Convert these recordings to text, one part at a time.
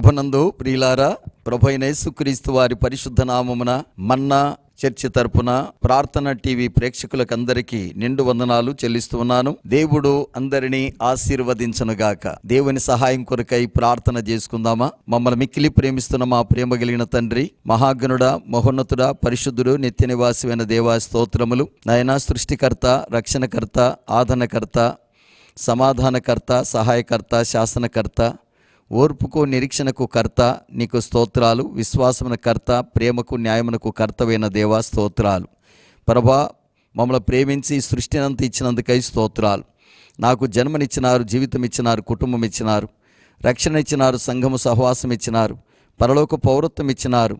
ప్రభనందు ప్రియులారా ప్రభు సుక్రీస్తు యేసుక్రీస్తు వారి పరిశుద్ధ నామమున మన్నా చర్చి తరపున ప్రార్థన టీవీ ప్రేక్షకులకందరికీ నిండు వందనాలు చెల్లిస్తూ ఉన్నాను. దేవుడు అందరినీ ఆశీర్వదించనుగాక. దేవుని సహాయం కొరకై ప్రార్థన చేసుకుందామా? మమ్మల్ని మిక్కిలి ప్రేమిస్తున్న మా ప్రేమ కలిగిన తండ్రి మహాగణుడ మహోన్నతుడ పరిశుద్ధుడు నిత్య నివాసమైన దేవా స్తోత్రములు. నాయన సృష్టికర్త రక్షణకర్త ఆదరణకర్త సమాధానకర్త సహాయకర్త శాసనకర్త ఓర్పుకు నిరీక్షణకు కర్త నీకు స్తోత్రాలు. విశ్వాసమున కర్త ప్రేమకు న్యాయమునకు కర్తవైన దేవా స్తోత్రాలు. ప్రభా మమ్మల్ని ప్రేమించి సృష్టినంత ఇచ్చినందుకై స్తోత్రాలు. నాకు జన్మనిచ్చినారు జీవితం ఇచ్చినారు కుటుంబం ఇచ్చినారు రక్షణ ఇచ్చినారు సంఘము సహవాసం ఇచ్చినారు పరలోక పౌరత్వం ఇచ్చినారు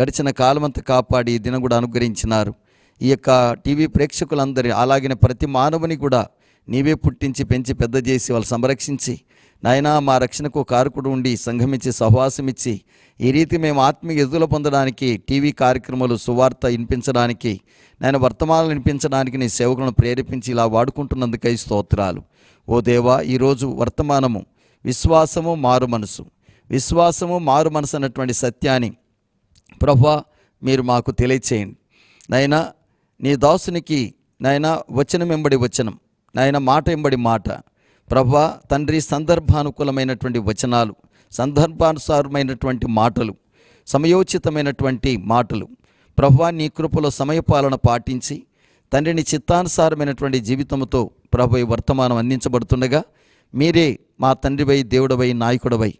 గడిచిన కాలమంతా కాపాడి దినం కూడా అనుగ్రహించినారు. ఈ యొక్క టీవీ ప్రేక్షకులందరి అలాగిన ప్రతి మానవుని కూడా నీవే పుట్టించి పెంచి పెద్ద చేసి వాళ్ళు సంరక్షించి నాయనా మా రక్షణకు కారకుడు ఉండి సంఘమిచ్చి సహవాసం ఇచ్చి ఈ రీతి మేము ఆత్మీయ ఎదుల పొందడానికి టీవీ కార్యక్రమాలు సువార్త వినిపించడానికి నేను వర్తమానాలు వినిపించడానికి నీ సేవకులను ప్రేరేపించి ఇలా వాడుకుంటున్నందుకై స్తోత్రాలు. ఓ దేవా ఈరోజు వర్తమానము విశ్వాసము మారు మనసు. విశ్వాసము మారు మనసు అన్నటువంటి సత్యాన్ని ప్రభా మీరు మాకు తెలియచేయండి. నాయన నీ దాసునికి నాయన వచనం వెంబడి వచనం. నాయన మాట వెంబడి మాట. ప్రభా తండ్రి సందర్భానుకూలమైనటువంటి వచనాలు సందర్భానుసారమైనటువంటి మాటలు సమయోచితమైనటువంటి మాటలు. ప్రభా నీ కృపలో సమయపాలన పాటించి తండ్రిని చిత్తానుసారమైనటువంటి జీవితంతో ప్రభు వర్తమానం అందించబడుతుండగా మీరే మా తండ్రివై దేవుడవై నాయకుడవై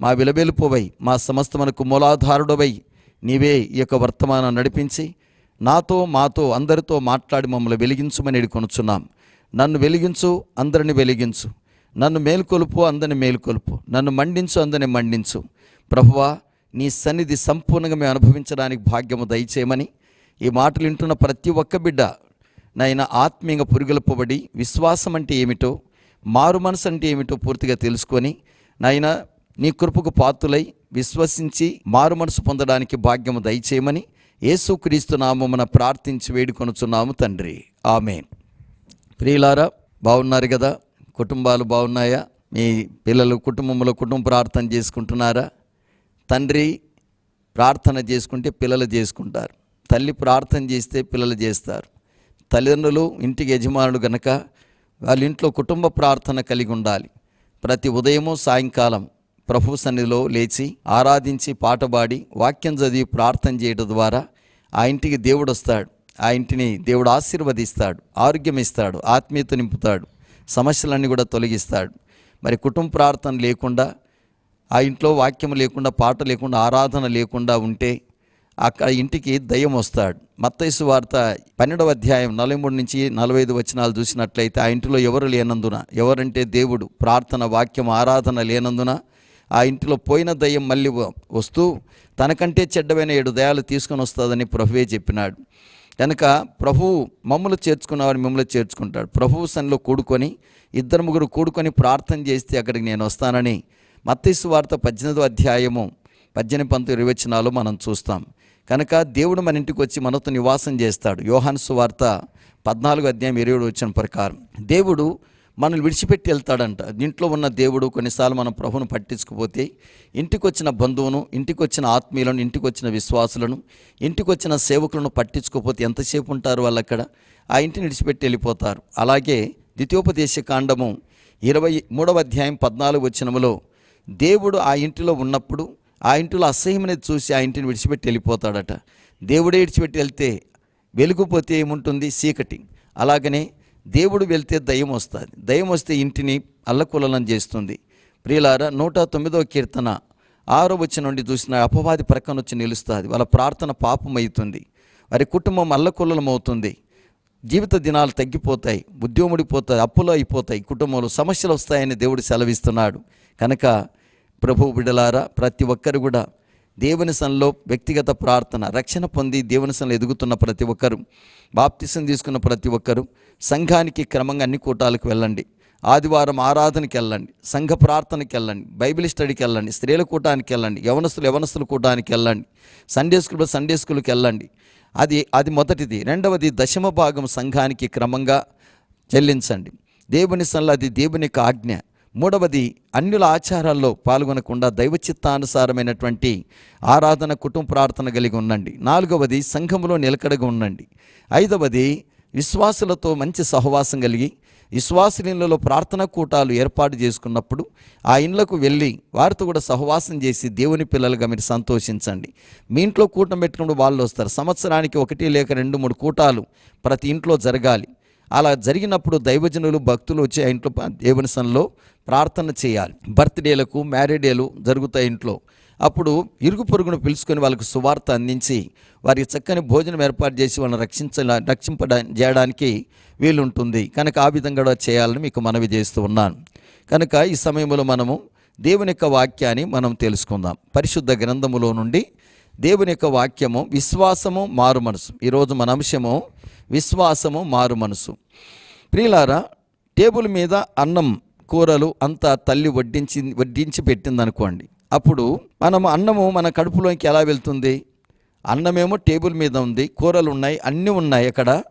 మా విలవెలుపువై మా సమస్తమునకు మూలాధారుడవై నీవే ఈ యొక్క వర్తమానం నడిపించి నాతో మాతో అందరితో మాట్లాడి మమ్మల్ని వెలిగించుమని కొనుచున్నాం. నన్ను వెలిగించు అందరిని వెలిగించు. నన్ను మేల్కొలుపు అందరిని మేల్కొలుపు. నన్ను మండించు అందరిని మండించు. ప్రభువా నీ సన్నిధి సంపూర్ణంగా మేము అనుభవించడానికి భాగ్యము దయచేయమని ఈ మాటలు వింటున్న ప్రతి ఒక్క బిడ్డ నాయన ఆత్మీయంగా పురుగొల్పబడి విశ్వాసం అంటే ఏమిటో మారు మనసు అంటే ఏమిటో పూర్తిగా తెలుసుకొని నాయన నీ కృపకు పాత్రులై విశ్వసించి మారు మనసు పొందడానికి భాగ్యము దయచేయమని యేసుక్రీస్తు నామమున ప్రార్థించి వేడుకొనుచున్నాము తండ్రి. ఆమెన్. ప్రియులారా బాగున్నారు కదా? కుటుంబాలు బాగున్నాయా? మీ పిల్లలు కుటుంబంలో కుటుంబ ప్రార్థన చేసుకుంటున్నారా? తండ్రి ప్రార్థన చేసుకుంటే పిల్లలు చేసుకుంటారు. తల్లి ప్రార్థన చేస్తే పిల్లలు చేస్తారు. తల్లిదండ్రులు ఇంటికి యజమానులు గనక వాళ్ళ ఇంట్లో కుటుంబ ప్రార్థన కలిగి ఉండాలి. ప్రతి ఉదయము సాయంకాలం ప్రభు సన్నిధిలో లేచి ఆరాధించి పాట పాడి వాక్యం చదివి ప్రార్థన చేయడం ద్వారా ఆ ఇంటికి దేవుడు వస్తాడు. ఆ ఇంటిని దేవుడు ఆశీర్వదిస్తాడు ఆరోగ్యం ఇస్తాడు ఆత్మీయత నింపుతాడు సమస్యలన్నీ కూడా తొలగిస్తాడు. మరి కుటుంబ ప్రార్థన లేకుండా ఆ ఇంట్లో వాక్యం లేకుండా పాట లేకుండా ఆరాధన లేకుండా ఉంటే అక్కడ ఇంటికి దయ్యం వస్తాడు. మత్తైసు వార్త పన్నెండవ అధ్యాయం నలభై మూడు నుంచి నలభై ఐదు వచనాలు చూసినట్లయితే ఆ ఇంటిలో ఎవరు లేనందున ఎవరంటే దేవుడు ప్రార్థన వాక్యం ఆరాధన లేనందున ఆ ఇంటిలో పోయిన దయ్యం మళ్ళీ వస్తూ తనకంటే చెడ్డమైన ఏడు దయాలు తీసుకొని వస్తుందని ప్రభువే చెప్పినాడు. కనుక ప్రభువు మమ్మల్ని చేర్చుకున్నవాడు మిమ్మల్ని చేర్చుకుంటాడు. ప్రభువు సన్నిలో కూడుకొని ఇద్దరు ముగ్గురు కూడుకొని ప్రార్థన చేస్తే అక్కడికి నేను వస్తానని మత్తైసు వార్త పద్దెనిమిదో అధ్యాయము పద్దెనిమిది పంతొమ్మిది ఇరవై వచనాలు మనం చూస్తాం. కనుక దేవుడు మన ఇంటికి వచ్చి మనతో నివాసం చేస్తాడు. యోహాన్సు వార్త పద్నాలుగు అధ్యాయం ఇరవై వచ్చిన ప్రకారం. దేవుడు మనల్ని విడిచిపెట్టి వెళ్తాడంట. ఇంట్లో ఉన్న దేవుడు కొన్నిసార్లు మనం ప్రభువును పట్టించుకుపోతే ఇంటికి వచ్చిన బంధువును ఇంటికి వచ్చిన ఆత్మీయులను ఇంటికి వచ్చిన విశ్వాసులను ఇంటికి వచ్చిన సేవకులను పట్టించుకోపోతే ఎంతసేపు ఉంటారు వాళ్ళు అక్కడ ఆ ఇంటిని విడిచిపెట్టి వెళ్ళిపోతారు. అలాగే ద్వితీయోపదేశ కాండము ఇరవై మూడవ అధ్యాయం పద్నాలుగు వచ్చినములో దేవుడు ఆ ఇంటిలో ఉన్నప్పుడు ఆ ఇంటిలో అసహ్యమనేది చూసి ఆ ఇంటిని విడిచిపెట్టి వెళ్ళిపోతాడట. దేవుడే విడిచిపెట్టి వెళ్తే వెలుగుపోతే ఏముంటుంది? చీకటి. అలాగనే దేవుడు వెళ్తే దయ్యం వస్తుంది. దయ్యం వస్తే ఇంటిని అల్లకులనం చేస్తుంది. ప్రియులారా నూట తొమ్మిదో కీర్తన ఆరో వచ్చి నుండి చూసిన అపవాది ప్రక్కన వచ్చి నిలుస్తుంది. వాళ్ళ ప్రార్థన పాపమవుతుంది. వారి కుటుంబం అల్లకుల్లలం అవుతుంది జీవిత దినాలు తగ్గిపోతాయి. ఉద్యోగుడిపోతాయి అప్పులు అయిపోతాయి. కుటుంబంలో సమస్యలు వస్తాయని దేవుడు సెలవిస్తున్నాడు. కనుక ప్రభు బిడలారా ప్రతి ఒక్కరు కూడా దేవుని సన్లో వ్యక్తిగత ప్రార్థన రక్షణ పొంది దేవుని సన్లో ఎదుగుతున్న ప్రతి ఒక్కరు బాప్తిసం తీసుకున్న ప్రతి ఒక్కరు సంఘానికి క్రమంగా అన్ని కూటాలకు వెళ్ళండి. ఆదివారం ఆరాధనకి వెళ్ళండి సంఘ ప్రార్థనకి వెళ్ళండి బైబిల్ స్టడీకి వెళ్ళండి స్త్రీల కూటానికి వెళ్ళండి యవనస్తులు యవనస్తుల కూటానికి వెళ్ళండి సండే స్కూల్ సండే స్కూల్కి వెళ్ళండి. అది అది మొదటిది. రెండవది దశమ భాగం సంఘానికి క్రమంగా చెల్లించండి. దేవుని సన్లో అది దేవుని యొక్క ఆజ్ఞ. మూడవది అన్యుల ఆచారాల్లో పాల్గొనకుండా దైవ చిత్తానుసారమైనటువంటి ఆరాధన కుటుంబ ప్రార్థన కలిగి ఉండండి. నాలుగవది సంఘములో నిలకడగా ఉండండి. ఐదవది విశ్వాసులతో మంచి సహవాసం కలిగి విశ్వాసులలో ప్రార్థన కూటాలు ఏర్పాటు చేసుకున్నప్పుడు ఆ ఇండ్లకు వెళ్ళి వారితో కూడా సహవాసం చేసి దేవుని పిల్లలుగా మీరు సంతోషించండి. మీ ఇంట్లో కూటం పెట్టుకున్నప్పుడు వాళ్ళు వస్తారు. సంవత్సరానికి ఒకటి లేక రెండు మూడు కూటాలు ప్రతి ఇంట్లో జరగాలి. అలా జరిగినప్పుడు దైవజనులు భక్తులు వచ్చి ఆ ఇంట్లో దేవుని సన్లో ప్రార్థన చేయాలి. బర్త్డేలకు మ్యారేడేలు జరుగుతాయి ఇంట్లో. అప్పుడు ఇరుగు పొరుగును పిలుచుకొని వాళ్ళకు సువార్త అందించి వారికి చక్కని భోజనం ఏర్పాటు చేసి వాళ్ళని రక్షించ రక్షింప చేయడానికి వీలుంటుంది. కనుక ఆ విధంగా చేయాలని మీకు మనవి చేస్తూ ఉన్నాను. కనుక ఈ సమయంలో మనము దేవుని యొక్క వాక్యాన్ని మనం తెలుసుకుందాం. పరిశుద్ధ గ్రంథములో నుండి దేవుని యొక్క వాక్యము విశ్వాసము మారు మనసు. ఈరోజు మన అంశము విశ్వాసము మారు మనసు. ప్రియులారా టేబుల్ మీద అన్నం కూరలు అంతా తల్లి వడ్డించి వడ్డించి పెట్టింది అనుకోండి అప్పుడు మనం అన్నము మన కడుపులోకి ఎలా వెళ్తుంది? అన్నమేమో టేబుల్ మీద ఉంది కూరలు ఉన్నాయి అన్నీ ఉన్నాయి అక్కడ.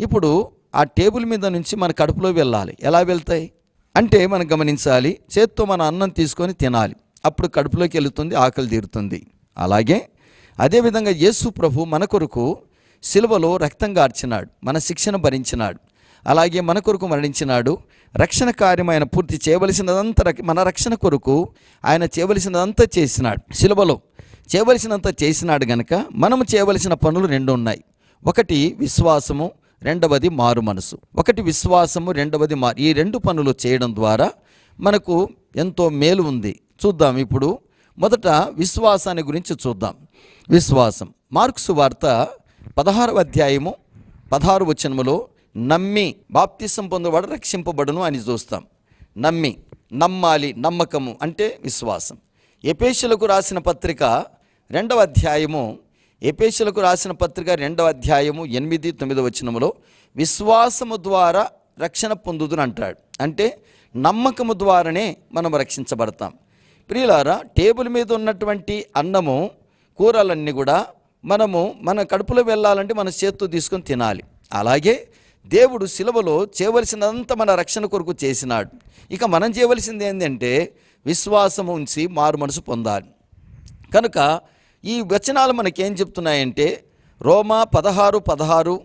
ఇప్పుడు ఆ టేబుల్ మీద నుంచి మన కడుపులో వెళ్ళాలి. ఎలా వెళ్తాయి? అంటే మనం గమనించాలి చేత్తో మన అన్నం తీసుకొని తినాలి. అప్పుడు కడుపులోకి వెళుతుంది ఆకలి తీరుతుంది. అలాగే అదేవిధంగా యేసు ప్రభు మన కొరకు సిలువలో రక్తం గార్చినాడు మన శిక్షణ భరించినాడు. అలాగే మన కొరకు మరణించినాడు. రక్షణ కార్యం ఆయన పూర్తి చేయవలసినదంతా రక్- మన రక్షణ కొరకు ఆయన చేయవలసినదంతా చేసినాడు. సిలువలో చేయవలసినంత చేసినాడు గనక మనము చేయవలసిన పనులు రెండు ఉన్నాయి. ఒకటి విశ్వాసము రెండవది మారు మనసు. ఒకటి విశ్వాసము రెండవది మారు ఈ రెండు పనులు చేయడం ద్వారా మనకు ఎంతో మేలు ఉంది. చూద్దాం ఇప్పుడు మొదట విశ్వాసాన్ని గురించి చూద్దాం. విశ్వాసం. మార్క్స్ వార్త పదహారవ అధ్యాయము పదహారు వచనములో నమ్మి బాప్తిసం పొందవాడు రక్షింపబడును అని చూస్తాం. నమ్మి నమ్మాలి నమ్మకము అంటే విశ్వాసం. ఎపేషులకు రాసిన పత్రిక రెండవ అధ్యాయము ఎపేషులకు రాసిన పత్రిక రెండవ అధ్యాయము ఎనిమిది తొమ్మిది వచనములో విశ్వాసము ద్వారా రక్షణ పొందుదును అంటాడు. అంటే నమ్మకము ద్వారానే మనం రక్షించబడతాం. ప్రియులారా టేబుల్ మీద ఉన్నటువంటి అన్నము కూరలన్నీ కూడా మనము మన కడుపులో వెళ్ళాలంటే మన చేత్తో తీసుకొని తినాలి. అలాగే దేవుడు సిలవలో చేయవలసినంత మన రక్షణ కొరకు చేసినాడు. ఇక మనం చేయవలసింది ఏంటంటే విశ్వాసం ఉంచి మారు మనసు పొందాలి. కనుక ఈ వచనాలు మనకేం చెప్తున్నాయంటే రోమా పదహారు పదహారు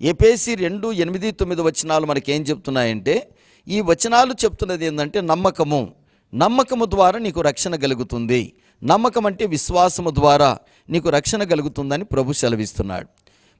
ఎపేసి రెండు ఎనిమిది తొమ్మిది వచనాలు మనకేం చెప్తున్నాయంటే ఈ వచనాలు చెప్తున్నది ఏంటంటే నమ్మకము. నమ్మకము ద్వారా నీకు రక్షణ కలుగుతుంది. నమ్మకం అంటే విశ్వాసము ద్వారా. నీకు రక్షణ కలుగుతుందని ప్రభు సెలవిస్తున్నాడు.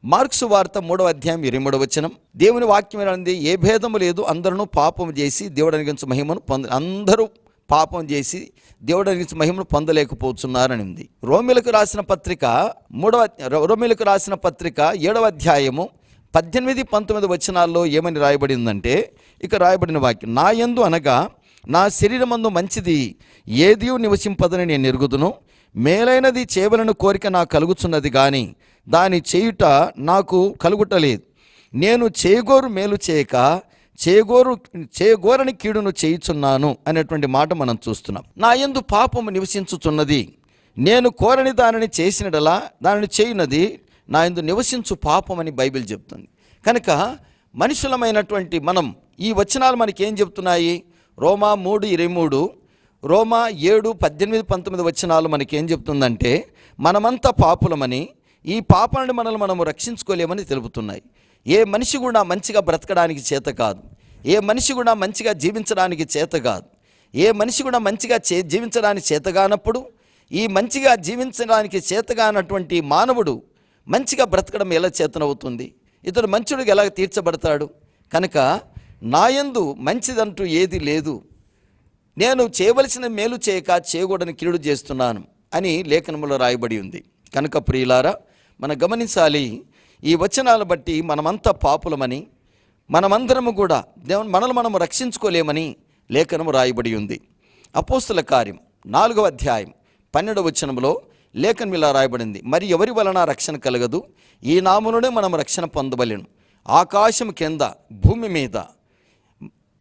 మార్క్సు వార్త మూడవ అధ్యాయం ఇరవై మూడవ వచనం. దేవుని వాక్యం ఏంటంది ఏ భేదము లేదు అందరూ పాపం చేసి దేవుడు అనిగించు మహిమను పొంద అందరూ పాపం చేసి దేవుడు అనిగించు మహిమను పొందలేకపోతున్నారని ఉంది రోమిలకు రాసిన పత్రిక మూడవ రోమిలకు రాసిన పత్రిక ఏడవ అధ్యాయము పద్దెనిమిది పంతొమ్మిది వచనాల్లో ఏమని రాయబడిందంటే ఇక రాయబడిన వాక్యం నా యందు అనగా నా శరీరమందు మంచిది ఏది నివసింపదని నేను ఎరుగుదును. మేలైనది చేయవలను కోరిక నాకు కలుగుచున్నది కానీ దాని చేయుట నాకు కలుగుటలేదు. నేను చేయగోరు మేలు చేయక చేయగోరు చేయగోరని కీడును చేయుచున్నాను అనేటువంటి మాట మనం చూస్తున్నాం. నా ఎందు పాపము నివసించుచున్నది. నేను కోరని దానిని చేసినడలా దానిని చేయునది నా యందు నివసించు పాపమని బైబిల్ చెప్తుంది. కనుక మనుషులమైనటువంటి మనం ఈ వచనాలు మనకి ఏం చెప్తున్నాయి? రోమా మూడు ఇరవై మూడు. రోమా ఏడు పద్దెనిమిది పంతొమ్మిది వచనాలు మనకి ఏం చెప్తుందంటే మనమంతా పాపులమని ఈ పాపాలను మనల్ని మనము రక్షించుకోలేమని తెలుపుతున్నాయి. ఏ మనిషి కూడా మంచిగా బ్రతకడానికి చేత కాదు. ఏ మనిషి కూడా మంచిగా జీవించడానికి చేత కాదు. ఏ మనిషి కూడా మంచిగా చే జీవించడానికి చేతగానప్పుడు ఈ మంచిగా జీవించడానికి చేతగానటువంటి మానవుడు మంచిగా బ్రతకడం ఎలా చేతనవుతుంది? ఇతడు మంచుడికి ఎలా తీర్చబడతాడు? కనుక నాయందు మంచిదంటూ ఏది లేదు. నేను చేయవలసిన మేలు చేయక చేయకూడని కిరుడు చేస్తున్నాను అని లేఖనములో రాయబడి ఉంది. కనుక ప్రియులారా మనం గమనించాలి ఈ వచనాలు బట్టి మనమంతా పాపులమని మనమందరము కూడా దేవుని మనల్ని మనము రక్షించుకోలేమని లేఖనము రాయబడి ఉంది. అపోస్తుల కార్యం నాలుగవ అధ్యాయం పన్నెండవ వచనంలో లేఖనం ఇలా రాయబడింది మరి ఎవరి వలన రక్షణ కలగదు? ఈ నామములోనే మనం రక్షణ పొందవలేను. ఆకాశం కింద భూమి మీద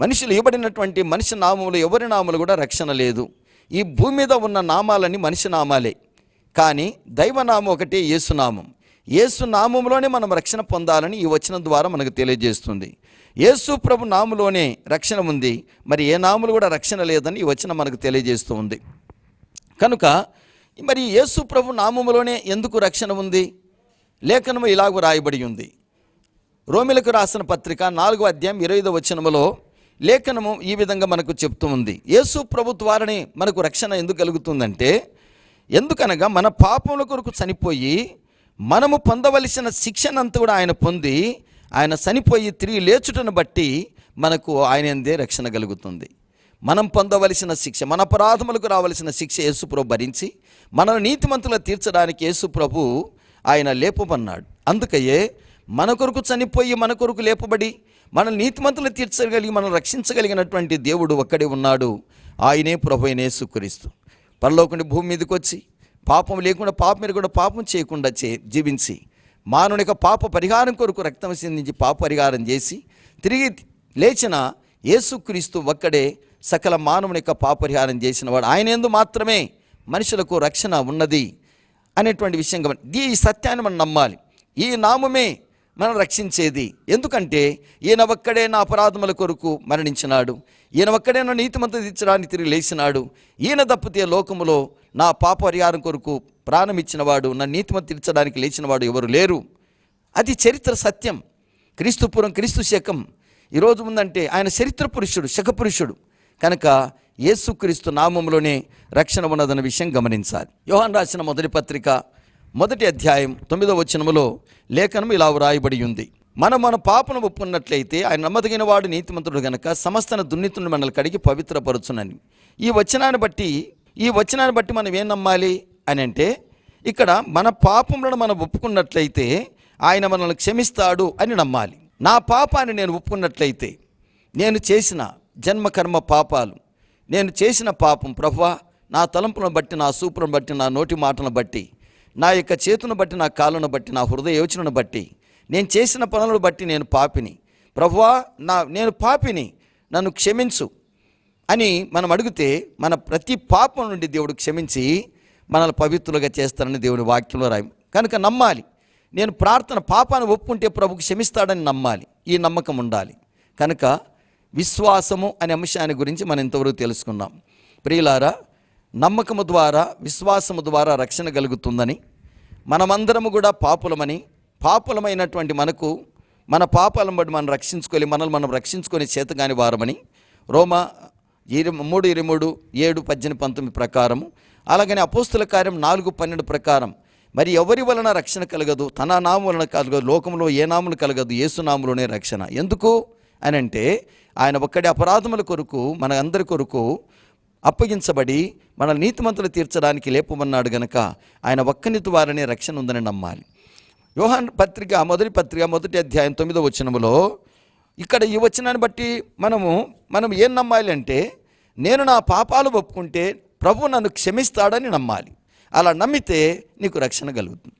మనుషులు ఇవ్వబడినటువంటి మనిషి నామములు ఎవరి నామలు కూడా రక్షణ లేదు. ఈ భూమి మీద ఉన్న నామాలన్నీ మనిషి నామాలే. కానీ దైవనామం ఒకటే యేసునామం. యేసు నామంలోనే మనం రక్షణ పొందాలని ఈ వచనం ద్వారా మనకు తెలియజేస్తుంది. యేసు ప్రభు నాములోనే రక్షణ ఉంది. మరి ఏ నాములు కూడా రక్షణ లేదని ఈ వచనం మనకు తెలియజేస్తూ ఉంది కనుక మరి యేసు ప్రభు నామములోనే ఎందుకు రక్షణ ఉంది? లేఖనము ఇలాగ రాయబడి ఉంది. రోమిలకు రాసిన పత్రిక నాలుగో అధ్యాయం ఇరవై వచనములో లేఖనము ఈ విధంగా మనకు చెప్తూ ఉంది. యేసు ప్రభు ద్వారానే మనకు రక్షణ ఎందుకు కలుగుతుందంటే ఎందుకనగా మన పాపముల కొరకు చనిపోయి మనము పొందవలసిన శిక్షనంతా కూడా ఆయన పొంది ఆయన చనిపోయి తిరిగి లేచుటను బట్టి మనకు ఆయన ఎందే రక్షణ కలుగుతుంది. మనం పొందవలసిన శిక్ష మన అపరాధములకు రావలసిన శిక్ష యేసుప్రభు భరించి మన నీతిమంతుల తీర్చడానికి యేసుప్రభు ఆయన లేపమన్నాడు. అందుకయే మన కొరకు చనిపోయి మన కొరకు లేపబడి మనల్ని నీతిమంతులు తీర్చగలిగి మనం రక్షించగలిగినటువంటి దేవుడు ఒక్కడే ఉన్నాడు. ఆయనే ప్రభు అయిన పరలోకుండా భూమి మీదకి వచ్చి పాపం లేకుండా పాపం మీద కూడా పాపం చేయకుండా చే జీవించి మానవుని యొక్క పాప పరిహారం కొరకు రక్తం సిందించి పాప పరిహారం చేసి తిరిగి లేచిన యేసుక్రీస్తు ఒక్కడే సకల మానవుని యొక్క పాప పరిహారం చేసిన వాడు ఆయన ఎందు మాత్రమే మనుషులకు రక్షణ ఉన్నది అనేటువంటి విషయం గమని ఈ సత్యాన్ని మనం నమ్మాలి. ఈ నామమే మనం రక్షించేది. ఎందుకంటే ఈయన ఒక్కడే నా అపరాధముల కొరకు మరణించినాడు. ఈయన ఒక్కడే నా నీతిమంత తీర్చడానికి తిరిగి లేచినాడు. ఈయన తప్పితే లోకములో నా పాప పరిహారం కొరకు ప్రాణం ఇచ్చినవాడు నా నీతిమంత తీర్చడానికి లేచినవాడు ఎవరు లేరు. అది చరిత్ర సత్యం. క్రీస్తుపురం క్రీస్తు శకం. ఈరోజు ముందంటే ఆయన చరిత్ర పురుషుడు శక పురుషుడు. కనుక యేసుక్రీస్తు నామంలోనే రక్షణ ఉన్నదన్న విషయం గమనించాలి. యోహాన్ రాసిన మొదటి పత్రిక మొదటి అధ్యాయం తొమ్మిదవ వచనములో లేఖనం ఇలా వ్రాయబడి ఉంది. మనం మన పాపను ఒప్పుకున్నట్లయితే ఆయన నమ్మదగిన వాడు నీతిమంతుడు గనక సమస్తన దున్నితుని మనల్ని కడిగి పవిత్రపరచునని. ఈ వచనాన్ని బట్టి ఈ వచనాన్ని బట్టి మనం ఏం నమ్మాలి అని అంటే ఇక్కడ మన పాపములను మనం ఒప్పుకున్నట్లయితే ఆయన మనల్ని క్షమిస్తాడు అని నమ్మాలి. నా పాపాన్ని నేను ఒప్పుకున్నట్లయితే నేను చేసిన జన్మ కర్మ పాపాలు నేను చేసిన పాపం ప్రభువా నా తలంపులను బట్టి నా సూపులను బట్టి నా నోటి మాటలను బట్టి నా యొక్క చేతును బట్టి నా కాళ్ళను బట్టి నా హృదయ యోచనను బట్టి నేను చేసిన పనులను బట్టి నేను పాపిని. ప్రభువా నా నేను పాపిని నన్ను క్షమించు అని మనం అడిగితే మన ప్రతి పాపం నుండి దేవుడు క్షమించి మనల్ని పవిత్రులుగా చేస్తారని దేవుని వాక్యంలో రాయి. కనుక నమ్మాలి. నేను ప్రార్థన పాపాన్ని ఒప్పుకుంటే ప్రభుకు క్షమిస్తాడని నమ్మాలి. ఈ నమ్మకం ఉండాలి. కనుక విశ్వాసము అనే అంశాన్ని గురించి మనం ఇంతవరకు తెలుసుకున్నాం. ప్రియులారా నమ్మకము ద్వారా విశ్వాసము ద్వారా రక్షణ కలుగుతుందని మనమందరము కూడా పాపులమని పాపులమైనటువంటి మనకు మన పాపాలను బట్టి మనం రక్షించుకొని మనల్ని మనం రక్షించుకొని చేతగాని వారమని రోమా ఇరవై మూడు ఇరవై మూడు ఏడు పద్దెనిమిది పంతొమ్మిది ప్రకారము అలాగని అపోస్తుల కార్యం నాలుగు పన్నెండు ప్రకారం. మరి ఎవరి వలన రక్షణ కలగదు? తన నామం వలన కలగదు లోకంలో ఏ నాములు కలగదు ఏసునాములోనే రక్షణ. ఎందుకు? అని అంటే ఆయన ఒక్కడి అపరాధముల కొరకు మన అందరి కొరకు అప్పగించబడి మన నీతిమంతులు తీర్చడానికి లేపమన్నాడు గనక ఆయన ఒక్కనితి వారనే రక్షణ ఉందని నమ్మాలి. యోహాన్ పత్రిక మొదటి పత్రిక మొదటి అధ్యాయం తొమ్మిదో వచనములో ఇక్కడ ఈ వచనాన్ని బట్టి మనము మనం ఏం నమ్మాలి అంటే నేను నా పాపాలు ఒప్పుకుంటే ప్రభు నన్ను క్షమిస్తాడని నమ్మాలి. అలా నమ్మితే నీకు రక్షణ కలుగుతుంది.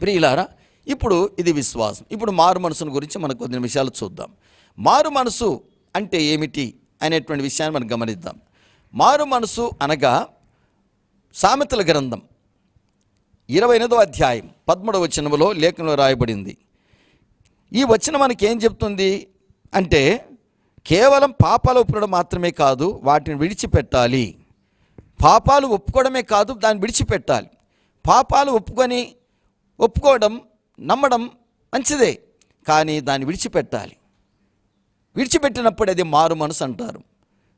ప్రియులారా ఇప్పుడు ఇది విశ్వాసం. ఇప్పుడు మారు మనసును గురించి మనం కొద్ది నిమిషాలు చూద్దాం. మారు మనసు అంటే ఏమిటి అనేటువంటి విషయాన్ని మనం గమనిద్దాం. మారు మనసు అనగా సామెతల గ్రంథం. ఇరవై ఎనిమిదో అధ్యాయం పదమూడవ వచనములో లేఖనంలో రాయబడింది. ఈ వచనం మనకి ఏం చెప్తుంది అంటే కేవలం పాపాలు ఒప్పుకోవడం మాత్రమే కాదు వాటిని విడిచిపెట్టాలి. పాపాలు ఒప్పుకోవడమే కాదు దాన్ని విడిచిపెట్టాలి. పాపాలు ఒప్పుకొని ఒప్పుకోవడం నమ్మడం మంచిదే కానీ దాన్ని విడిచిపెట్టాలి. విడిచిపెట్టినప్పుడు అది మారు మనసు అంటారు.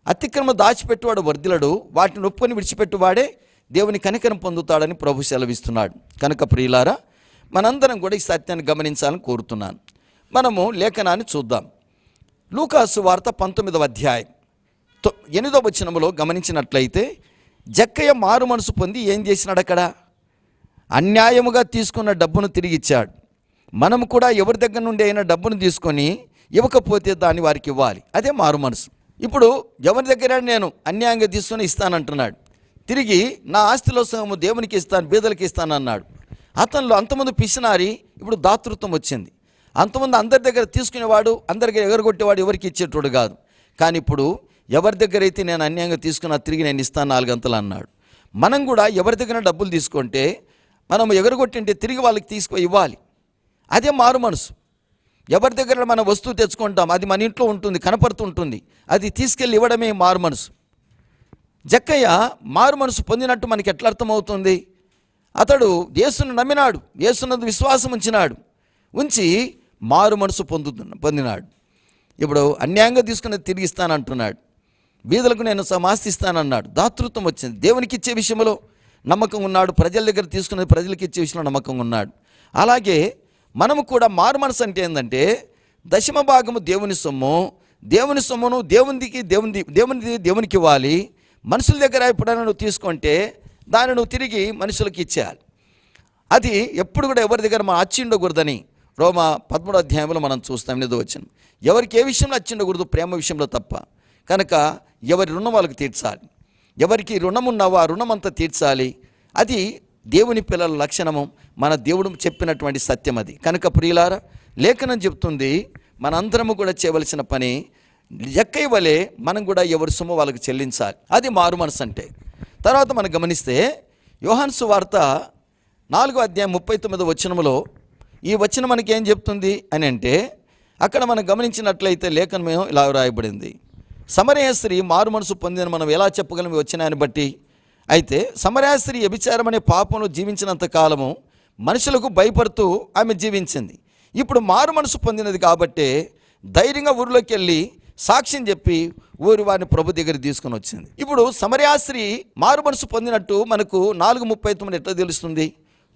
అతిక్రమ దాచిపెట్టువాడు వర్ధిలడు వాటిని ఒప్పుకొని విడిచిపెట్టువాడే దేవుని కనికరం పొందుతాడని ప్రభు సెలవిస్తున్నాడు. కనుక ప్రియులారా మనందరం కూడా ఈ సత్యాన్ని గమనించాలని కోరుతున్నాను. మనము లేఖనాన్ని చూద్దాం. లూకాసు వార్త పంతొమ్మిదవ అధ్యాయం. ఎనిమిదవ వచనంలో గమనించినట్లయితే జక్కయ్య మారు మనసు పొంది ఏం చేసినాడు అక్కడ? అన్యాయముగా తీసుకున్న డబ్బును తిరిగి ఇచ్చాడు. మనము కూడా ఎవరి దగ్గర నుండి అయినా డబ్బును తీసుకొని ఇవ్వకపోతే దాన్ని వారికి ఇవ్వాలి. అదే మారు మనసు. ఇప్పుడు ఎవరి దగ్గర నేను అన్యాయంగా తీసుకొని ఇస్తానంటున్నాడు. తిరిగి నా ఆస్తిలో సగము దేవునికి ఇస్తాను బీదలకి ఇస్తాను అన్నాడు. అతనిలో అంతమంది పిసినారి ఇప్పుడు దాతృత్వం వచ్చింది. అంతమంది అందరి దగ్గర తీసుకునేవాడు అందరికి ఎగరగొట్టేవాడు ఎవరికి ఇచ్చేటోడు కాదు. కానీ ఇప్పుడు ఎవరి దగ్గర అయితే నేను అన్యాయంగా తీసుకున్నా తిరిగి నేను ఇస్తాను నాలుగంతలు అన్నాడు. మనం కూడా ఎవరి దగ్గర డబ్బులు తీసుకుంటే మనం ఎగరగొట్టింటే తిరిగి వాళ్ళకి తీసుకు ఇవ్వాలి. అదే మారు మనసు. ఎవరి దగ్గర మన వస్తువు తెచ్చుకుంటాం? అది మన ఇంట్లో ఉంటుంది కనపడుతుంటుంది. అది తీసుకెళ్ళి ఇవ్వడమే మారు మనసు. జక్కయ్య మారు మనసు పొందినట్టు మనకి ఎట్లా అర్థమవుతుంది? అతడు యేసును నమ్మినాడు యేసునందు విశ్వాసం ఉంచినాడు. ఉంచి మారు మనసు పొందు పొందినాడు. ఇప్పుడు అన్యాయంగా తీసుకుని తిరిగిస్తానంటున్నాడు వీధులకు నేను సమాస్తిస్తానన్నాడు దాతృత్వం వచ్చింది. దేవునికి ఇచ్చే విషయంలో నమ్మకం ఉన్నాడు. ప్రజల దగ్గర తీసుకున్నది ప్రజలకు ఇచ్చే విషయంలో నమ్మకం ఉన్నాడు. అలాగే మనము కూడా మారు మనసు అంటే ఏంటంటే దశమ భాగము దేవుని సొమ్ము దేవుని సొమ్మును దేవునికి దేవుని దేవునిది దేవునికి ఇవ్వాలి. మనుషుల దగ్గర ఎప్పుడైనా నువ్వు తీసుకుంటే దాన్ని నువ్వు తిరిగి మనుషులకి ఇచ్చేయాలి. అది ఎప్పుడు కూడా ఎవరి దగ్గర మనం అచ్చిండకూడదని రోమ పదమూడు అధ్యాయంలో మనం చూస్తాం నిదో వచ్చిన ఎవరికి ఏ విషయంలో అచ్చిండకూడదు ప్రేమ విషయంలో తప్ప. కనుక ఎవరి రుణం వాళ్ళకి తీర్చాలి. ఎవరికి రుణం ఉన్నావో ఆ రుణం అంతా తీర్చాలి. అది దేవుని పిల్లల లక్షణము మన దేవుడు చెప్పినటువంటి సత్యం అది. కనుక ప్రియులార లేఖనం చెప్తుంది మనందరము కూడా చేయవలసిన పని ఎక్కై వలె మనం కూడా ఎవరి సొమ్ము వాళ్ళకి చెల్లించాలి. అది మారు మనసు అంటే తర్వాత మనం గమనిస్తే యోహాన్సు వార్త నాలుగో అధ్యాయం ముప్పై తొమ్మిది వచనములో ఈ వచనం మనకి ఏం చెప్తుంది అని అంటే అక్కడ మనం గమనించినట్లయితే లేఖనం ఇలా రాయబడింది సమరయ స్త్రీ మారు మనసు పొందిన మనం ఎలా చెప్పగలం ఈ వచ్చినాన్ని బట్టి? అయితే సమరయ వ్యభిచారం అనే పాపంలో జీవించినంత కాలము మనుషులకు భయపడుతూ ఆమె జీవించింది. ఇప్పుడు మారు మనసు పొందినది కాబట్టే ధైర్యంగా ఊరిలోకి వెళ్ళి సాక్ష్యం చెప్పి ఊరి వారిని ప్రభు దగ్గర తీసుకొని వచ్చింది. ఇప్పుడు సమరయాస్త్రి మారు మనసు పొందినట్టు మనకు నాలుగు ముప్పై తొమ్మిది ఎట్లా తెలుస్తుంది?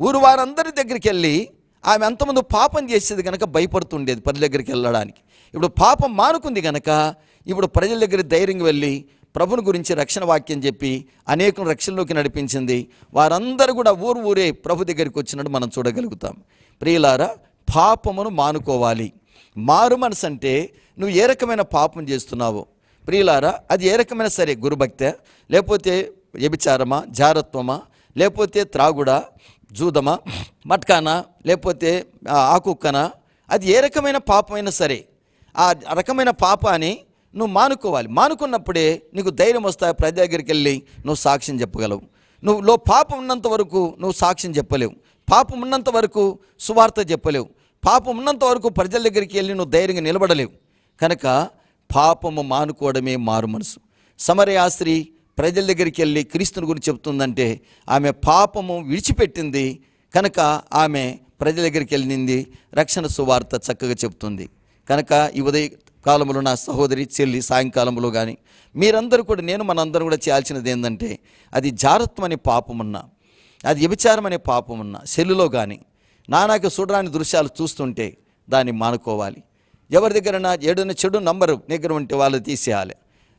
ఊరు వారందరి దగ్గరికి వెళ్ళి ఆమె అంతమంది పాపం చేసేది కనుక భయపడుతుండేది ప్రజల దగ్గరికి వెళ్ళడానికి. ఇప్పుడు పాపం మానుకుంది కనుక ఇప్పుడు ప్రజల దగ్గర ధైర్యంగా వెళ్ళి ప్రభుని గురించి రక్షణ వాక్యం చెప్పి అనేకం రక్షణలోకి నడిపించింది. వారందరూ కూడా ఊరు ఊరే ప్రభు దగ్గరికి వచ్చినట్టు మనం చూడగలుగుతాం. ప్రియులారా పాపమును మానుకోవాలి. మారు మనసు అంటే నువ్వు ఏ రకమైన పాపం చేస్తున్నావో. ప్రియులారా అది ఏ రకమైన సరే గురుభక్తే లేకపోతే వ్యభిచారమా జారత్వమా లేకపోతే త్రాగుడా జూదమా మట్కానా లేకపోతే ఆకుక్కనా అది ఏ రకమైన పాపమైనా సరే. ఆ రకమైన పాపాన్ని నువ్వు మానుకోవాలి. మానుకున్నప్పుడే నీకు ధైర్యం వస్తాయి. ప్రజ దగ్గరికి వెళ్ళి నువ్వు సాక్ష్యం చెప్పగలవు. నువ్వు లో పాపం ఉన్నంత వరకు నువ్వు సాక్ష్యం చెప్పలేవు. పాపం ఉన్నంత వరకు సువార్త చెప్పలేవు. పాపం ఉన్నంత వరకు ప్రజల దగ్గరికి వెళ్ళి నువ్వు ధైర్యంగా నిలబడలేవు. కనుక పాపము మానుకోవడమే మారు మనసు. సమరయాస్త్రి ప్రజల దగ్గరికి వెళ్ళి క్రీస్తుని గురించి చెప్తుందంటే ఆమె పాపము విడిచిపెట్టింది. కనుక ఆమె ప్రజల దగ్గరికి వెళ్ళింది. రక్షణ సువార్త చక్కగా చెప్తుంది. కనుక ఈ ఉదయ కాలంలో నా సహోదరి చెల్లి సాయంకాలంలో కానీ మీరందరూ కూడా నేను మనందరం కూడా చేయాల్సినది ఏంటంటే అది జారత్వం అనే పాపమున్నా అది వ్యభిచారం అనే పాపమున్నా సెల్లులో కానీ నానాక చూడరాని దృశ్యాలు చూస్తుంటే దాన్ని మానుకోవాలి. ఎవరి దగ్గర నా ఏదైనా చెడు నంబరు దగ్గర ఉంటే వాళ్ళు తీసేయాలి.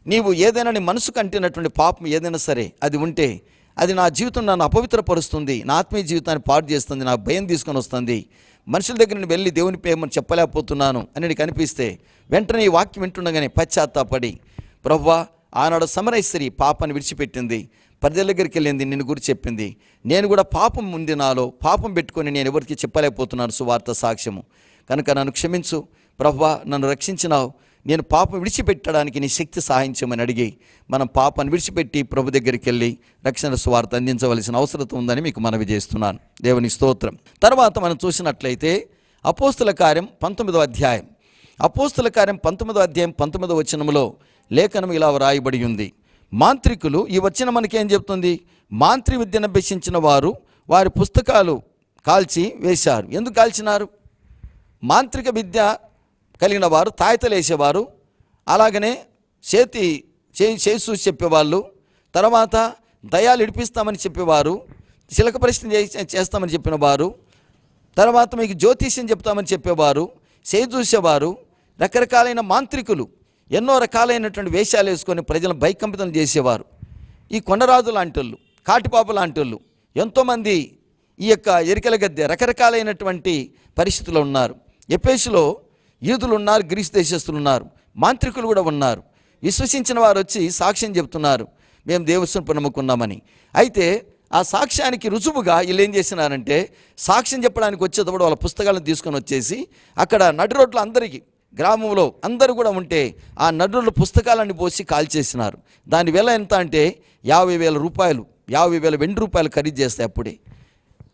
నీవు ఏదైనా నీ మనసుకు అంటినటువంటి పాపం ఏదైనా సరే అది ఉంటే అది నా జీవితం నన్ను అపవిత్రపరుస్తుంది నా ఆత్మీయ జీవితాన్ని పాడు చేస్తుంది నాకు భయం తీసుకొని వస్తుంది మనుషుల దగ్గర నేను వెళ్ళి దేవుని పేమని చెప్పలేకపోతున్నాను అని నీకు అనిపిస్తే వెంటనే ఈ వాక్యం వింటుండగానే పశ్చాత్తాపడి ప్రవ్వా ఆనాడు సమరేశ్వరి పాపాన్ని విడిచిపెట్టింది ప్రజల దగ్గరికి వెళ్ళింది నిన్ను గురి చెప్పింది. నేను కూడా పాపం ఉంది నాలో పాపం పెట్టుకొని నేను ఎవరికి చెప్పలేకపోతున్నాను సువార్త సాక్ష్యము. కనుక నన్ను క్షమించు ప్రవ్వా నన్ను రక్షించినావు నేను పాపం విడిచిపెట్టడానికి నీ శక్తి సహాయించమని అడిగి మనం పాపాన్ని విడిచిపెట్టి ప్రభు దగ్గరికి వెళ్ళి రక్షణ స్వార్థ అందించవలసిన అవసరం ఉందని మీకు మనవి చేస్తున్నాను. దేవుని స్తోత్రం. తర్వాత మనం చూసినట్లయితే అపోస్తుల కార్యం పంతొమ్మిదో అధ్యాయం. అపోస్తుల కార్యం పంతొమ్మిదో అధ్యాయం పంతొమ్మిదో వచనంలో లేఖనం ఇలా వ్రాయబడి ఉంది. మాంత్రికులు ఈ వచనం మనకేం చెప్తుంది? మాంత్రి విద్యను అభ్యసించిన వారు వారి పుస్తకాలు కాల్చి వేశారు. ఎందుకు కాల్చినారు? మాంత్రిక విద్య కలిగిన వారు తాయితలేసేవారు. అలాగనే చేతి చే చేసి చూసి చెప్పేవాళ్ళు. తర్వాత దయాలు ఇడిపిస్తామని చెప్పేవారు. శిలక ప్రశ్న చేసి- చేస్తామని చెప్పిన వారు తర్వాత మీకు జ్యోతిష్యం చెప్తామని చెప్పేవారు. చేయి చూసేవారు. రకరకాలైన మాంత్రికులు ఎన్నో రకాలైనటువంటి వేషాలు వేసుకొని ప్రజలను భయకంపితం చేసేవారు. ఈ కొండరాజు లాంటి వాళ్ళు కాటిపాపు లాంటి వాళ్ళు ఎంతోమంది ఈ యొక్క ఎరికల గద్దె రకరకాలైనటువంటి పరిస్థితులు ఉన్నారు. ఎపేసులో యూదులు ఉన్నారు గ్రీస్ దేశస్తులు ఉన్నారు మాంత్రికులు కూడా ఉన్నారు. విశ్వసించిన వారు వచ్చి సాక్ష్యం చెప్తున్నారు మేము దేవస్వం నమ్ముకున్నామని అయితే ఆ సాక్ష్యానికి రుజువుగా వీళ్ళు ఏం చేసినారంటే సాక్ష్యం చెప్పడానికి వచ్చేటప్పుడు వాళ్ళ పుస్తకాలను తీసుకొని వచ్చేసి అక్కడ నడి రోడ్లు అందరికీ గ్రామంలో అందరూ కూడా ఉంటే ఆ నడుల పుస్తకాలన్నీ పోసి కాల్చేసినారు. దాని వెల ఎంత అంటే యాభై వేల రూపాయలు యాభై వేల వెండి రూపాయలు ఖరీదు చేస్తాయి అప్పుడే.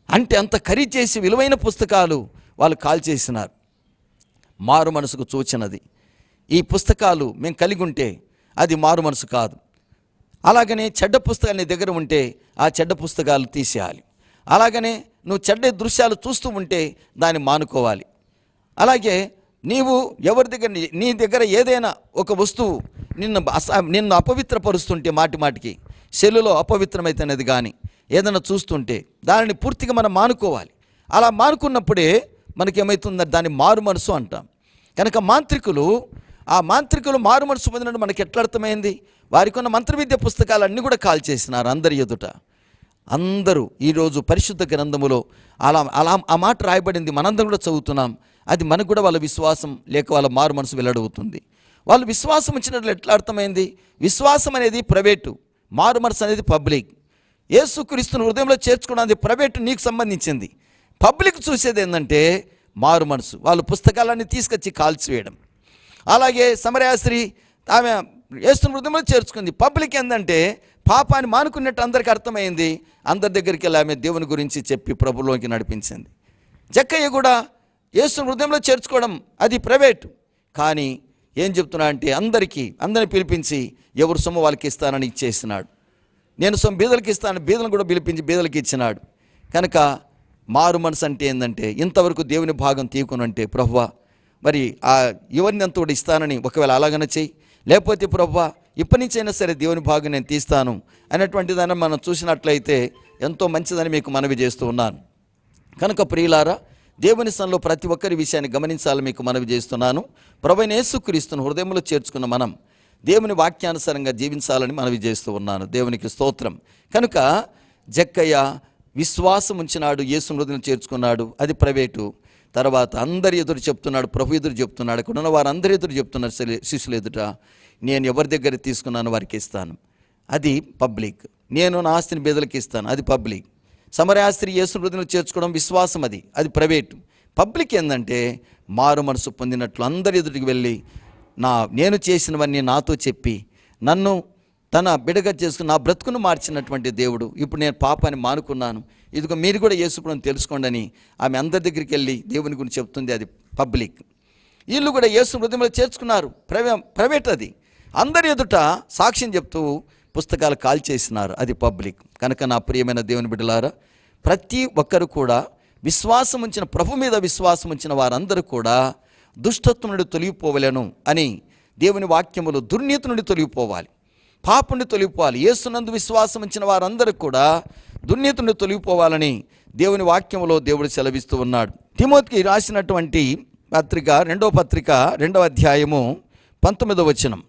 అంటే అంత ఖరీదు చేసి విలువైన పుస్తకాలు వాళ్ళు కాల్చేసినారు. మారు మనసుకు చూచినది ఈ పుస్తకాలు మేము కలిగి ఉంటే అది మారు మనసు కాదు. అలాగనే చెడ్డ పుస్తకాలు నీ దగ్గర ఉంటే ఆ చెడ్డ పుస్తకాలు తీసేయాలి. అలాగనే నువ్వు చెడ్డ దృశ్యాలు చూస్తూ ఉంటే దాన్ని మానుకోవాలి. అలాగే నీవు ఎవరి దగ్గర నీ- దగ్గర ఏదైనా ఒక వస్తువు నిన్ను అస నిన్ను అపవిత్రపరుస్తుంటే మాటి మాటికి సెల్లులో అపవిత్రమైతున్నది కానీ ఏదైనా చూస్తుంటే దానిని పూర్తిగా మనం మానుకోవాలి. అలా మానుకున్నప్పుడే మనకేమవుతుందంటే దాన్ని మారు మనసు అంటాం. కనుక మాంత్రికులు ఆ మాంత్రికులు మారు మనసు పొందినట్టు మనకి ఎట్లా అర్థమైంది? వారికి ఉన్న మంత్రవిద్య పుస్తకాలన్నీ కూడా కాల్ చేసినారు అందరి ఎదుట. అందరూ ఈరోజు పరిశుద్ధ గ్రంథములో అలా అలా ఆ మాట రాయబడింది. మనందరం కూడా చదువుతున్నాం. అది మనకు కూడా వాళ్ళ విశ్వాసం లేక వాళ్ళ మారు మనసు వెల్లడవుతుంది. వాళ్ళు విశ్వాసం ఇచ్చినట్లు ఎట్లా అర్థమైంది? విశ్వాసం అనేది ప్రైవేటు. మారు మనసు అనేది పబ్లిక్. యేసుక్రీస్తుని హృదయంలో చేర్చుకున్నది ప్రైవేటు నీకు సంబంధించింది. పబ్లిక్ చూసేది ఏంటంటే మారు మనసు. వాళ్ళు పుస్తకాలన్నీ తీసుకొచ్చి కాల్చివేయడం. అలాగే సమరయాశ్రీ ఆమె యేసుని హృదయంలో చేర్చుకుంది. పబ్లిక్ ఏంటంటే పాపాన్ని మానుకున్నట్టు అందరికీ అర్థమైంది. అందరి దగ్గరికి వెళ్ళి ఆమె దేవుని గురించి చెప్పి ప్రభులోకి నడిపించింది. జక్కయ్య కూడా యేసుని హృదయంలో చేర్చుకోవడం అది ప్రైవేట్. కానీ ఏం చెప్తున్నా అంటే అందరికీ అందరిని పిలిపించి ఎవరు సొమ్ము వాళ్ళకి ఇస్తానని ఇచ్చేసినాడు. నేను సొమ్ము బీదలకి ఇస్తాను బీదలను కూడా పిలిపించి బీదలకి ఇచ్చినాడు. కనుక మారు మనసు అంటే ఏంటంటే ఇంతవరకు దేవుని భాగం తీయకునంటే ప్రభువ మరి ఆ ఎవరిని అంత కూడా ఇస్తానని ఒకవేళ అలాగనే చెయ్యి. లేకపోతే ప్రభువ ఇప్పటి నుంచైనా సరే దేవుని భాగం నేను తీస్తాను అనేటువంటి దాన్ని మనం చూసినట్లయితే ఎంతో మంచిదని మీకు మనవి చేస్తూ ఉన్నాను. కనుక ప్రియులారా దేవుని సన్నిలో ప్రతి ఒక్కరి విషయాన్ని గమనించాలని మీకు మనవి చేస్తున్నాను. ప్రభుని యేసుక్రీస్తును హృదయంలో చేర్చుకున్న మనం దేవుని వాక్యానుసారంగా జీవించాలని మనవి చేస్తూ ఉన్నాను. దేవునికి స్తోత్రం. కనుక జక్కయ్య విశ్వాసం ఉంచినాడు యేసు హృదయం చేర్చుకున్నాడు. అది ప్రైవేటు. తర్వాత అందరి ఎదురు చెప్తున్నాడు ప్రభు ఎదురు చెప్తున్నాడు ఇక్కడ ఉన్న వారందరి ఎదురు చెప్తున్నారు శిష్యులు ఎదుట నేను ఎవరి దగ్గర తీసుకున్నాను వారికి ఇస్తాను. అది పబ్లిక్. నేను నా ఆస్తిని బేదలకు ఇస్తాను. అది పబ్లిక్. సమరయాస్త్రి యేసు చేర్చుకోవడం విశ్వాసం అది. అది ప్రైవేట్. పబ్లిక్ ఏంటంటే మారు మనసు పొందినట్లు అందరి ఎదుటికి వెళ్ళి నా నేను చేసినవన్నీ నాతో చెప్పి నన్ను తన బిడగ చేసుకుని నా బ్రతుకును మార్చినటువంటి దేవుడు. ఇప్పుడు నేను పాపాన్ని మానుకున్నాను. ఇదిగో మీరు కూడా యేసుప్రభుని తెలుసుకోండి అని ఆమె అందరి దగ్గరికి వెళ్ళి దేవుని గురించి చెప్తుంది అది పబ్లిక్. వీళ్ళు కూడా యేసు హృదయంలో చేర్చుకున్నారు. ప్రైవే ప్రైవేట్ అది. అందరి ఎదుట సాక్ష్యం చెప్తూ పుస్తకాలు కాల్ చేసినారు అది పబ్లిక్. కనుక నా ప్రియమైన దేవుని బిడ్డలారా ప్రతి ఒక్కరు కూడా విశ్వాసం ఉంచిన ప్రభు మీద విశ్వాసం ఉంచిన వారందరూ కూడా దుష్టత్వం నుండి తొలగిపోవలేను అని దేవుని వాక్యములు దుర్నీతి నుండి తొలగిపోవాలి. పాపుని తొలిపోవాలి ఏసునందు యేసునందు విశ్వాసం ఇచ్చిన వారందరూ కూడా దుర్నీతి తొలిగిపోవాలని దేవుని వాక్యంలో దేవుడు సెలవిస్తూ ఉన్నాడు. తిమోతికి రాసినటువంటి పత్రిక రెండవ పత్రిక రెండవ అధ్యాయము పంతొమ్మిదవ వచనం.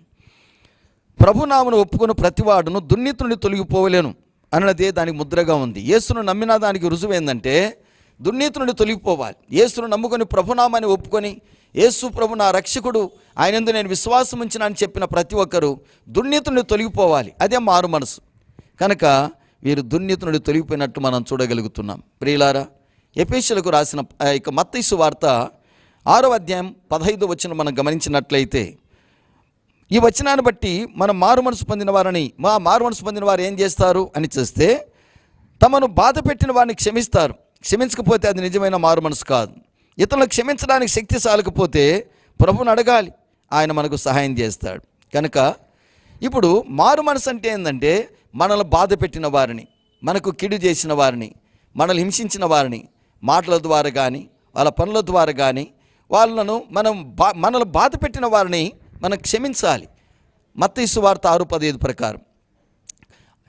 ప్రభునామను ఒప్పుకున్న ప్రతివాడును దుర్నీతి నుండి తొలగిపోవలేను అన్నదే దానికి ముద్రగా ఉంది. యేసును నమ్మిన దానికి రుజువు ఏంటంటే దుర్నీతి నుండి తొలగిపోవాలి. యేసును నమ్ముకొని ప్రభునామాన్ని ఒప్పుకొని యేసు ప్రభు నా రక్షకుడు ఆయనందు నేను విశ్వాసం ఉంచిన అని చెప్పిన ప్రతి ఒక్కరూ దుర్నీతుని తొలగిపోవాలి. అదే మారు మనసు. కనుక వీరు దుర్నీతి నుండి తొలగిపోయినట్టు మనం చూడగలుగుతున్నాం. ప్రియులారా ఎపేషులకు రాసిన ఆ యొక్క మత్తైసు వార్త ఆరో అధ్యాయం పదహైదు వచ్చిన మనం గమనించినట్లయితే ఈ వచనాన్ని బట్టి మనం మారు మనసు పొందిన వారని మా మారు మనసు పొందిన వారు ఏం చేస్తారు అని చూస్తే తమను బాధ పెట్టిన వారిని క్షమిస్తారు. క్షమించకపోతే అది నిజమైన మారు మనసు కాదు. ఇతరులను క్షమించడానికి శక్తి సాలకపోతే ప్రభుని అడగాలి. ఆయన మనకు సహాయం చేస్తాడు. కనుక ఇప్పుడు మారు మనసు అంటే ఏంటంటే మనల్ని బాధ పెట్టిన వారిని మనకు కిడు చేసిన వారిని మనల్ని హింసించిన వారిని మాటల ద్వారా కానీ వాళ్ళ పనుల ద్వారా కానీ వాళ్ళను మనం బా మనల్ని బాధ పెట్టిన వారిని మనం క్షమించాలి. మత్తయి వార్త ఆరు పదిహేదు ప్రకారం.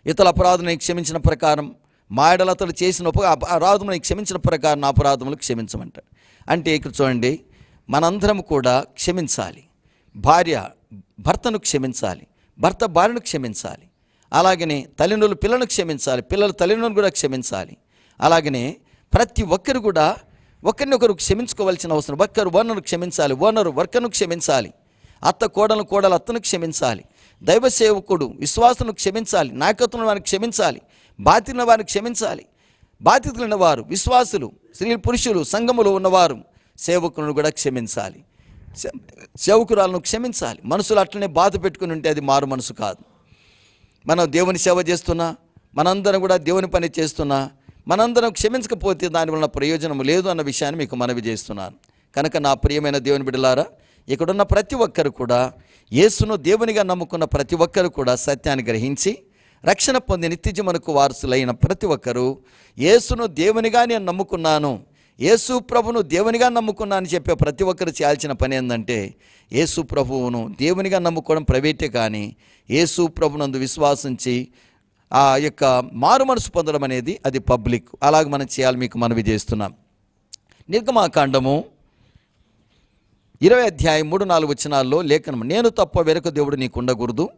ఇతర అపరాధుని క్షమించిన ప్రకారం మాయడలతలు చేసిన ఉప అపరాధముని క్షమించిన ప్రకారం నా అపరాధములు క్షమించమంటాడు. అంటే ఇక్కడ చూడండి మనందరం కూడా క్షమించాలి. భార్య భర్తను క్షమించాలి భర్త భార్యను క్షమించాలి. అలాగనే తల్లిదండ్రులు పిల్లలను క్షమించాలి పిల్లలు తల్లిదండ్రులను కూడా క్షమించాలి. అలాగనే ప్రతి ఒక్కరు కూడా ఒకరినొకరు క్షమించుకోవాల్సిన అవసరం. ఒక్కరు ఓనరు క్షమించాలి ఓనరు వర్కర్ను క్షమించాలి అత్త కోడలు కోడలు అత్తను క్షమించాలి దైవ సేవకుడు విశ్వాసను క్షమించాలి నాయకత్వం వారిని క్షమించాలి బాతిన వారిని క్షమించాలి. బాధ్యతలున్న వారు విశ్వాసులు స్త్రీ పురుషులు సంఘములో ఉన్నవారు సేవకులను కూడా క్షమించాలి. సేవకురాలను క్షమించాలి. మనసులు అట్లనే బాధ పెట్టుకుని ఉంటే అది మారు మనసు కాదు. మనం దేవుని సేవ చేస్తున్నా మనందరం కూడా దేవుని పని చేస్తున్నా మనందరం క్షమించకపోతే దానివల్ల ప్రయోజనం లేదు అన్న విషయాన్ని మీకు మనవి చేస్తున్నాను. కనుక నా ప్రియమైన దేవుని బిడ్డలారా ఇక్కడున్న ప్రతి ఒక్కరు కూడా యేసును దేవునిగా నమ్ముకున్న ప్రతి ఒక్కరు కూడా సత్యాన్ని గ్రహించి రక్షణ పొంది నిత్యజీవనకు వారసులైన ప్రతి ఒక్కరూ యేసును దేవునిగా నేను నమ్ముకున్నాను యేసు ప్రభును దేవునిగా నమ్ముకున్నాను చెప్పే ప్రతి ఒక్కరు చేయాల్సిన పని ఏంటంటే యేసు ప్రభువును దేవునిగా నమ్ముకోవడం ప్రైవేటే కానీ యేసు ప్రభునందు విశ్వాసించి ఆ యొక్క మారు మనసు పొందడం అనేది అది పబ్లిక్. అలాగ మనం చేయాలి మీకు మనవి చేస్తున్నాం. నిర్గమాకాండము ఇరవై అధ్యాయం మూడు నాలుగు వచనాల్లో లేఖనం నేను తప్ప వెరక దేవుడు నీకు ఉండకూడదు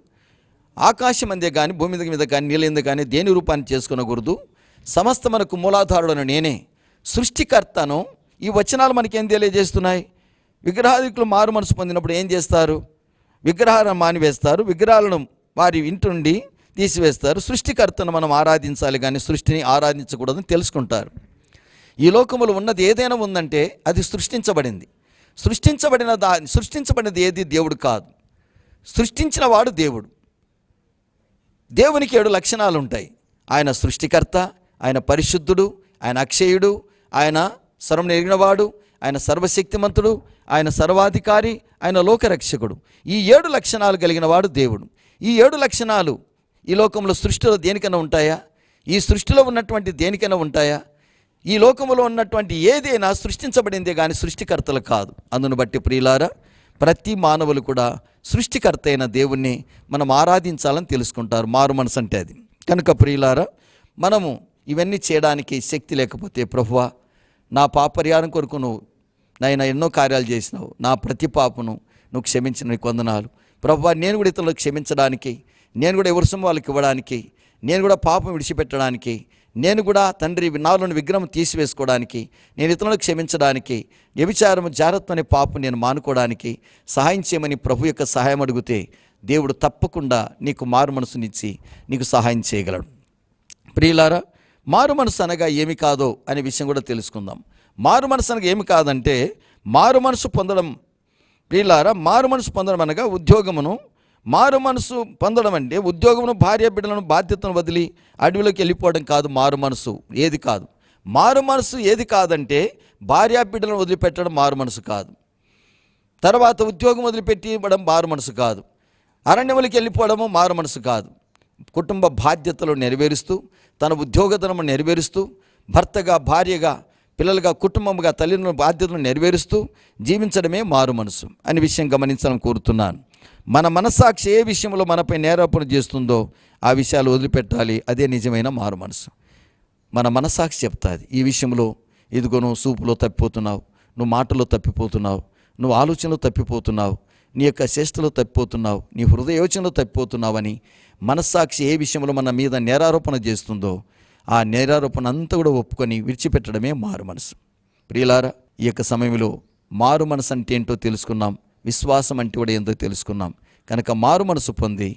ఆకాశం అందే కానీ భూమి మీద కానీ నీళ్ళ కానీ దేని రూపాన్ని చేసుకునకూడదు? సమస్త మనకు మూలాధారుడను నేనే. సృష్టికర్తను ఈ వచనాలు మనకేం తెలియజేస్తున్నాయి? విగ్రహాదికులు మారు మనసు పొందినప్పుడు ఏం చేస్తారు? విగ్రహాలను మానివేస్తారు విగ్రహాలను వారి ఇంటి నుండి తీసివేస్తారు. సృష్టికర్తను మనం ఆరాధించాలి కానీ సృష్టిని ఆరాధించకూడదని తెలుసుకుంటారు. ఈ లోకములో ఉన్నది ఏదైనా ఉందంటే అది సృష్టించబడింది. సృష్టించబడిన దా సృష్టించబడినది ఏది? దేవుడు కాదు. సృష్టించిన వాడు దేవుడు. దేవునికి ఏడు లక్షణాలు ఉంటాయి ఆయన సృష్టికర్త ఆయన పరిశుద్ధుడు ఆయన అక్షయుడు ఆయన సర్వం ఎరిగినవాడు ఆయన సర్వశక్తిమంతుడు ఆయన సర్వాధికారి ఆయన లోకరక్షకుడు. ఈ ఏడు లక్షణాలు కలిగిన వాడు దేవుడు. ఈ ఏడు లక్షణాలు ఈ లోకంలో సృష్టిలో దేనికైనా ఉంటాయా? ఈ సృష్టిలో ఉన్నటువంటి దేనికైనా ఉంటాయా? ఈ లోకంలో ఉన్నటువంటి ఏదైనా సృష్టించబడిందే కానీ సృష్టికర్తలు కాదు. అందును బట్టి ప్రియులారా ప్రతి మానవులు కూడా సృష్టికర్త అయిన దేవుణ్ణి మనం ఆరాధించాలని తెలుసుకుంటారు మారు మనసు అంటే అది. కనుక ప్రియులారా మనము ఇవన్నీ చేయడానికి శక్తి లేకపోతే ప్రభువా నా పాప పరిహారం కొరకు నువ్వు నాయన ఎన్నో కార్యాలు చేసినావు నా ప్రతి పాపను నువ్వు క్షమించిన కొందనాలు వందనాలు. ప్రభువా నేను కూడా ఇతరులకు క్షమించడానికి నేను కూడా ఎవరి వాళ్ళకి ఇవ్వడానికి నేను కూడా పాపం విడిచిపెట్టడానికి నేను కూడా తండ్రి నాలోని విగ్రహం తీసివేసుకోవడానికి నేను ఇతరులను క్షమించడానికి వ్యభిచారము జాగ్రత్త అనే పాపం నేను మానుకోవడానికి సహాయం చేయమని ప్రభు యొక్క సహాయం అడిగితే దేవుడు తప్పకుండా నీకు మారు మనసునిచ్చి నీకు సహాయం చేయగలడు. ప్రియులారా మారు మనసు అనగా ఏమి కాదో అనే విషయం కూడా తెలుసుకుందాం. మారు మనసు అనగా ఏమి కాదంటే మారు మనసు పొందడం. ప్రియులారా మారు మనసు పొందడం అనగా ఉద్యోగమును మారు మనసు పొందడం అంటే ఉద్యోగమును భార్య బిడ్డలను బాధ్యతను వదిలి అడవిలోకి వెళ్ళిపోవడం కాదు మారు మనసు. ఏది కాదు. మారు మనసు ఏది కాదంటే భార్య బిడ్డలను వదిలిపెట్టడం మారు మనసు కాదు. తర్వాత ఉద్యోగం వదిలిపెట్టి ఇవ్వడం మారు మనసు కాదు. అరణ్యములకి వెళ్ళిపోవడము మారు మనసు కాదు. కుటుంబ బాధ్యతలు నెరవేరుస్తూ తన ఉద్యోగతనము నెరవేరుస్తూ భర్తగా భార్యగా పిల్లలుగా కుటుంబముగా తల్లిదండ్రుల బాధ్యతను నెరవేరుస్తూ జీవించడమే మారు మనసు అనే విషయం గమనించాలని కోరుతున్నాను. మన మనస్సాక్షి ఏ విషయంలో మనపై నేరాపణ చేస్తుందో ఆ విషయాలు వదిలిపెట్టాలి. అదే నిజమైన మారు మనసు. మన మనస్సాక్షి చెప్తాది ఈ విషయంలో ఇదిగో నువ్వు సూపులో తప్పిపోతున్నావు నువ్వు మాటలో తప్పిపోతున్నావు నువ్వు ఆలోచనలో తప్పిపోతున్నావు నీ యొక్క చేష్టలో తప్పిపోతున్నావు నీ హృదయ యోచనలో తప్పిపోతున్నావని మనస్సాక్షి ఏ విషయంలో మన మీద నేరారోపణ చేస్తుందో ఆ నేరారోపణ అంతా కూడా ఒప్పుకొని విడిచిపెట్టడమే మారు మనసు. ప్రియులారా ఈ యొక్క సమయంలో మారు మనసు అంటే ఏంటో తెలుసుకున్నాం. విశ్వాసం అంటే కూడా ఎందుకు తెలుసుకున్నాం? కనుక మారు మనసు పొంది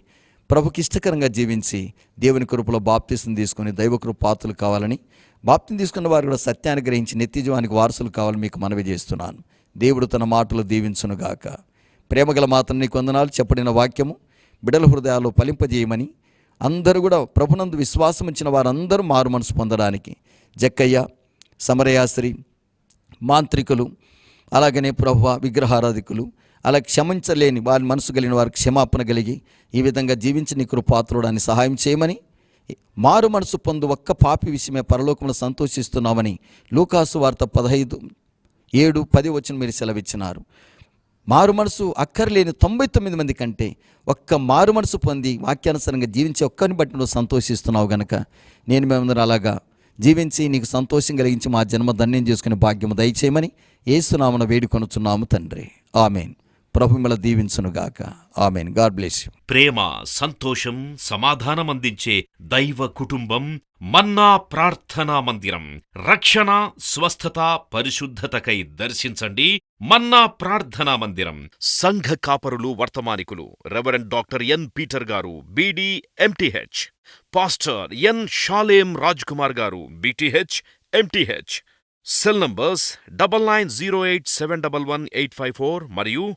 ప్రభుకి ఇష్టకరంగా జీవించి దేవుని కృపలో బాప్తీసం తీసుకొని దైవ కృపాతులు పాత్రలు కావాలని బాప్తిని తీసుకున్న వారు కూడా సత్యాన్ని గ్రహించి నిత్యజీవానికి వారసులు కావాలని మీకు మనవి చేస్తున్నాను. దేవుడు తన మాటలు దీవించునుగాక ప్రేమగల మాత్రం నీ కొందనాలు చెప్పడిన వాక్యము బిడల హృదయాల్లో ఫలింపజేయమని అందరూ కూడా ప్రభునందు విశ్వాసం ఇచ్చిన వారందరూ మారు మనసు పొందడానికి జక్కయ్య సమరయాశ్రీ మాంత్రికులు అలాగనే ప్రభు విగ్రహారాధికులు అలా క్షమించలేని వారి మనసు కలిగిన వారికి క్షమాపణ కలిగి ఈ విధంగా జీవించి నీ కృపాత్రుడాన్ని సహాయం చేయమని మారు మనసు పొందు ఒక్క పాపి విషయమే పరలోకంలో సంతోషిస్తున్నామని లూకాసు వార్త పదహైదు ఏడు పది వచ్చిన మీరు సెలవిచ్చినారు. మారు మనసు అక్కర్లేని తొంభై తొమ్మిది మంది కంటే ఒక్క మారు మనసు పొంది వాక్యానుసారంగా జీవించే ఒక్కరిని బట్టి నువ్వు సంతోషిస్తున్నావు గనక నేను మేమందరూ అలాగా జీవించి నీకు సంతోషం కలిగించి మా జన్మ ధన్యం చేసుకునే భాగ్యము దయచేయమని ఏసునామన వేడుకొనుచున్నాము తండ్రి. ఆమెన్. ప్రభు మిమ్మల్ని దీవించునుగాక ఆమెన్. గాడ్ బ్లెస్ ప్రేమ సంతోషం సమాధానం అందించే దైవ కుటుంబం మన్నా ప్రార్థనా మందిరం. రక్షణ స్వస్థత పరిశుద్ధతకై దర్శించండి. మన్నా ప్రార్థనా మందిరం. సంఘ కాపరులు వర్తమానికులు. రెవరెండ్ డాక్టర్ ఎన్ పీటర్ గారు BD MTH. Pastor N Shalem Raj Kumar గారు BTH MTH. Cell numbers double nine zero eight seven double one eight five four మరియు